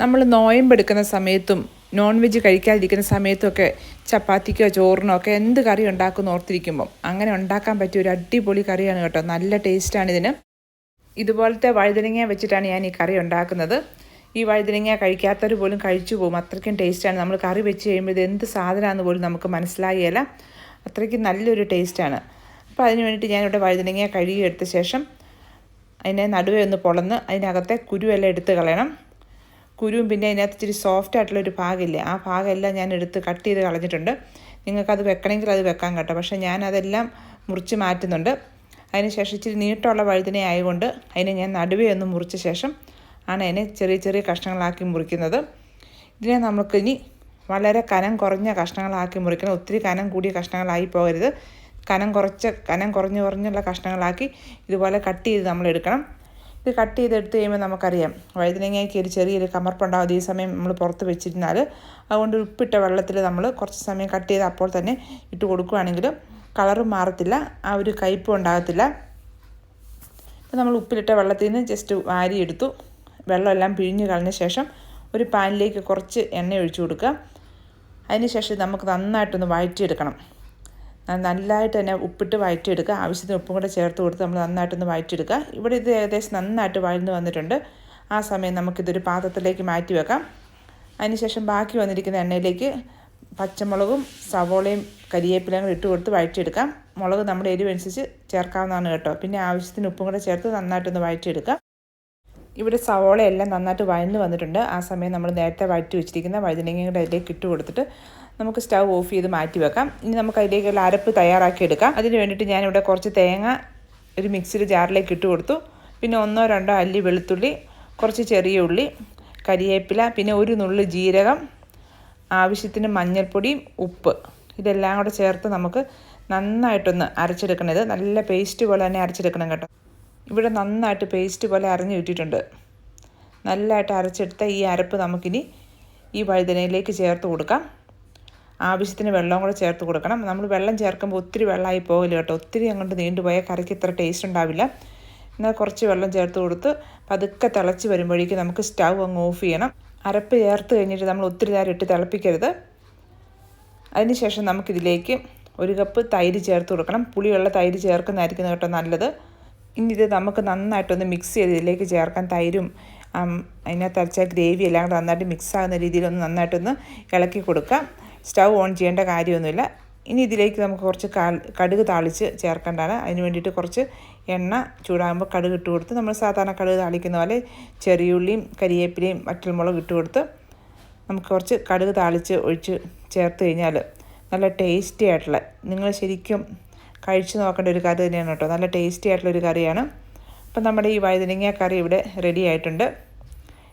നമ്മൾ നോയമ്പെടുക്കുന്ന സമയത്തും non veg കഴിക്കാതിരിക്കുന്ന സമയത്തൊക്കെ ചപ്പാത്തിക്കോ ചോറിനോ ഒക്കെ എന്ത് കറി ഉണ്ടാക്കുമെന്ന് ഓർത്തിരിക്കുമ്പം അങ്ങനെ ഉണ്ടാക്കാൻ പറ്റിയ ഒരു അടിപൊളി കറിയാണ് കേട്ടോ. നല്ല ടേസ്റ്റാണ് ഇതിന്. ഇതുപോലത്തെ വഴുതനങ്ങ വെച്ചിട്ടാണ് ഞാൻ ഈ കറി ഉണ്ടാക്കുന്നത്. ഈ വഴുതനങ്ങ കഴിക്കാത്തവർ പോലും കഴിച്ചു പോകും. അത്രയ്ക്കും ടേസ്റ്റാണ്. നമ്മൾ കറി വെച്ച് കഴിയുമ്പോൾ ഇത് എന്ത് സാധനമാണെന്ന് പോലും നമുക്ക് മനസ്സിലാകില്ല അത്രയ്ക്കും നല്ലൊരു ടേസ്റ്റാണ്. അപ്പോൾ അതിന് വേണ്ടിയിട്ട് ഞാനിവിടെ വഴുതനങ്ങ കഴുകി എടുത്ത ശേഷം അതിനെ നടുവേ ഒന്ന് പൊളന്ന് അതിനകത്തെ കുരുവെല്ലാം എടുത്ത് കളയണം. കുരുവും പിന്നെ അതിനകത്ത് ഇച്ചിരി സോഫ്റ്റ് ആയിട്ടുള്ള ഒരു ഭാഗമില്ലേ ആ ഭാഗമെല്ലാം ഞാൻ എടുത്ത് കട്ട് ചെയ്ത് കളഞ്ഞിട്ടുണ്ട്. നിങ്ങൾക്കത് വെക്കണമെങ്കിൽ അത് വെക്കാൻ കേട്ടോ. പക്ഷേ ഞാനതെല്ലാം മുറിച്ച് മാറ്റുന്നുണ്ട്. അതിന് ശേഷം ഇച്ചിരി നീട്ടമുള്ള വഴുതിനെ ആയതുകൊണ്ട് അതിനെ ഞാൻ നടുവേ ഒന്ന് മുറിച്ച ശേഷം ആണ് അതിനെ ചെറിയ ചെറിയ കഷ്ണങ്ങളാക്കി മുറിക്കുന്നത്. ഇതിനെ നമുക്കിനി വളരെ കനം കുറഞ്ഞ കഷ്ണങ്ങളാക്കി മുറിക്കണം. ഒത്തിരി കനം കൂടിയ കഷ്ണങ്ങളായി പോകരുത്. കനം കുറച്ച് കനം കുറഞ്ഞ് കുറഞ്ഞുള്ള കഷ്ണങ്ങളാക്കി ഇതുപോലെ കട്ട് ചെയ്ത് നമ്മൾ എടുക്കണം. ഇത് കട്ട് ചെയ്തെടുത്ത് കഴിയുമ്പോൾ നമുക്കറിയാം. വഴുതനങ്ങയ്ക്ക് ഒരു ചെറിയൊരു കമർപ്പുണ്ടാവും അതേ സമയം നമ്മൾ പുറത്ത് വെച്ചിരുന്നാൽ അതുകൊണ്ട് ഉപ്പിട്ട വെള്ളത്തിൽ നമ്മൾ കുറച്ച് സമയം കട്ട് ചെയ്ത് അപ്പോൾ തന്നെ ഇട്ട് കൊടുക്കുകയാണെങ്കിൽ കളറ് മാറത്തില്ല. ആ ഒരു കയ്പും ഉണ്ടാകത്തില്ല. ഇപ്പം നമ്മൾ ഉപ്പിലിട്ട വെള്ളത്തിൽ നിന്ന് ജസ്റ്റ് വാരിയെടുത്തു. വെള്ളമെല്ലാം പിഴിഞ്ഞ് കളഞ്ഞ ശേഷം ഒരു പാനിലേക്ക് കുറച്ച് എണ്ണ ഒഴിച്ചു കൊടുക്കുക. അതിന് ശേഷം നമുക്ക് നന്നായിട്ടൊന്ന് വഴറ്റിയെടുക്കണം. നല്ലതായിട്ട് തന്നെ ഉപ്പിട്ട് വഴറ്റിയെടുക്കുക ആവശ്യത്തിന് ഉപ്പും കൂടെ ചേർത്ത് കൊടുത്ത് നമ്മൾ നന്നായിട്ടൊന്ന് വഴറ്റിയെടുക്കുക ഇവിടെ ഇത് ഏകദേശം നന്നായിട്ട് വഴന്ന് വന്നിട്ടുണ്ട്. ആ സമയം നമുക്കിതൊരു പാത്രത്തിലേക്ക് മാറ്റി വെക്കാം. അതിനുശേഷം ബാക്കി വന്നിരിക്കുന്ന എണ്ണയിലേക്ക് പച്ചമുളകും സവോളയും കരിയേപ്പിലയും കൂടെ ഇട്ട് കൊടുത്ത് വഴറ്റിയെടുക്കാം മുളക് നമ്മുടെ എരിവനുസരിച്ച് ചേർക്കാവുന്നതാണ് കേട്ടോ. പിന്നെ ആവശ്യത്തിന് ഉപ്പും കൂടെ ചേർത്ത് നന്നായിട്ടൊന്ന് വഴറ്റിയെടുക്കുക ഇവിടെ സവോളയെല്ലാം നന്നായിട്ട് വഴന്ന് വന്നിട്ടുണ്ട്. ആ സമയം നമ്മൾ നേരത്തെ വഴറ്റി വെച്ചിരിക്കുന്ന വഴുതനങ്ങയുടെ അതിലേക്ക് ഇട്ട് കൊടുത്തിട്ട് നമുക്ക് സ്റ്റൗ ഓഫ് ചെയ്ത് മാറ്റി വെക്കാം. ഇനി നമുക്ക് അതിലേക്കുള്ള അരപ്പ് തയ്യാറാക്കി എടുക്കാം. അതിന് വേണ്ടിയിട്ട് ഞാനിവിടെ കുറച്ച് തേങ്ങ ഒരു മിക്സിയുടെ ജാറിലേക്ക് ഇട്ട് കൊടുത്തു. പിന്നെ ഒന്നോ രണ്ടോ അല്ലി വെളുത്തുള്ളി കുറച്ച് ചെറിയ ഉള്ളി കരിയേപ്പില പിന്നെ ഒരു നുള്ളു ജീരകം ആവശ്യത്തിന് മഞ്ഞൾപ്പൊടിയും ഉപ്പ്. ഇതെല്ലാം കൂടെ ചേർത്ത് നമുക്ക് നന്നായിട്ടൊന്ന് അരച്ചെടുക്കണം ഇത് നല്ല പേസ്റ്റ് പോലെ തന്നെ അരച്ചെടുക്കണം കേട്ടോ. ഇവിടെ നന്നായിട്ട് പേസ്റ്റ് പോലെ അരഞ്ഞു കിട്ടിയിട്ടുണ്ട്. നല്ലതായിട്ട് അരച്ചെടുത്ത ഈ അരപ്പ് നമുക്കിനി ഈ വഴുതനയിലേക്ക് ചേർത്ത് കൊടുക്കാം. ആവശ്യത്തിന് വെള്ളവും കൂടെ ചേർത്ത് കൊടുക്കണം. നമ്മൾ വെള്ളം ചേർക്കുമ്പോൾ ഒത്തിരി വെള്ളമായി പോകില്ല കേട്ടോ. ഒത്തിരി അങ്ങോട്ട് നീണ്ടുപോയാൽ കറിക്ക് ഇത്ര ടേസ്റ്റ് ഉണ്ടാവില്ല. എന്നാൽ കുറച്ച് വെള്ളം ചേർത്ത് കൊടുത്ത് പതുക്കെ തിളച്ച് വരുമ്പോഴേക്കും നമുക്ക് സ്റ്റൗ അങ്ങ് ഓഫ് ചെയ്യണം. അരപ്പ് ചേർത്ത് കഴിഞ്ഞിട്ട് നമ്മൾ ഒത്തിരി നേരം ഇട്ട് തിളപ്പിക്കരുത്. അതിനുശേഷം നമുക്കിതിലേക്ക് ഒരു കപ്പ് തൈര് ചേർത്ത് കൊടുക്കണം. പുളിയുള്ള തൈര് ചേർക്കുന്നതായിരിക്കും കേട്ടോ നല്ലത്. ഇനി ഇത് നമുക്ക് നന്നായിട്ടൊന്ന് മിക്സ് ചെയ്ത് ഇതിലേക്ക് ചേർക്കാൻ തൈരും അതിനകത്ത് അരച്ച ഗ്രേവി എല്ലാം കൂടെ നന്നായിട്ട് മിക്സ് ആകുന്ന രീതിയിലൊന്ന് നന്നായിട്ടൊന്ന് ഇളക്കി കൊടുക്കാം. സ്റ്റൗ ഓൺ ചെയ്യേണ്ട കാര്യമൊന്നുമില്ല. ഇനി ഇതിലേക്ക് നമുക്ക് കുറച്ച് കടുക് താളിച്ച് ചേർക്കേണ്ടതാണ്. അതിന് വേണ്ടിയിട്ട് കുറച്ച് എണ്ണ ചൂടാകുമ്പോൾ കടുക് ഇട്ട് കൊടുത്ത് നമ്മൾ സാധാരണ കടുക് താളിക്കുന്ന പോലെ ചെറിയുള്ളിയും കരിയേപ്പിലയും വറ്റൽമുളക് ഇട്ട് കൊടുത്ത് നമുക്ക് കുറച്ച് കടുക് താളിച്ച് ഒഴിച്ച് ചേർത്ത് കഴിഞ്ഞാൽ നല്ല ടേസ്റ്റി ആയിട്ടുള്ള നിങ്ങൾ ശരിക്കും കഴിച്ചു നോക്കേണ്ട ഒരു കറി തന്നെയാണ് കേട്ടോ. നല്ല ടേസ്റ്റി ആയിട്ടുള്ള ഒരു കറിയാണ്. അപ്പം നമ്മുടെ ഈ വഴുതനങ്ങ കറി ഇവിടെ റെഡി ആയിട്ടുണ്ട്.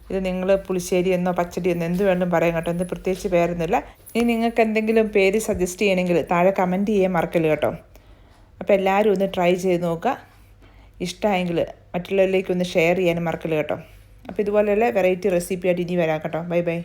ഇത് നിങ്ങൾ പുളിശ്ശേരി എന്നോ പച്ചടി എന്നോ എന്ത് വേണ്ടും പറയാം കേട്ടോ. എന്ത് പ്രത്യേകിച്ച് പേരൊന്നുമില്ല. ഇനി നിങ്ങൾക്ക് എന്തെങ്കിലും പേര് സജസ്റ്റ് ചെയ്യണമെങ്കിൽ താഴെ കമന്റ് ചെയ്യാൻ മറക്കല്ല കേട്ടോ. അപ്പോൾ എല്ലാവരും ഒന്ന് ട്രൈ ചെയ്ത് നോക്കുക. ഇഷ്ടമായെങ്കിൽ മറ്റുള്ളവരിലേക്ക് ഒന്ന് ഷെയർ ചെയ്യാനും മറക്കല്ല കേട്ടോ. അപ്പോൾ ഇതുപോലെയുള്ള വെറൈറ്റി റെസിപ്പി ആയിട്ട് ഇനി വരാം കേട്ടോ. Bye bye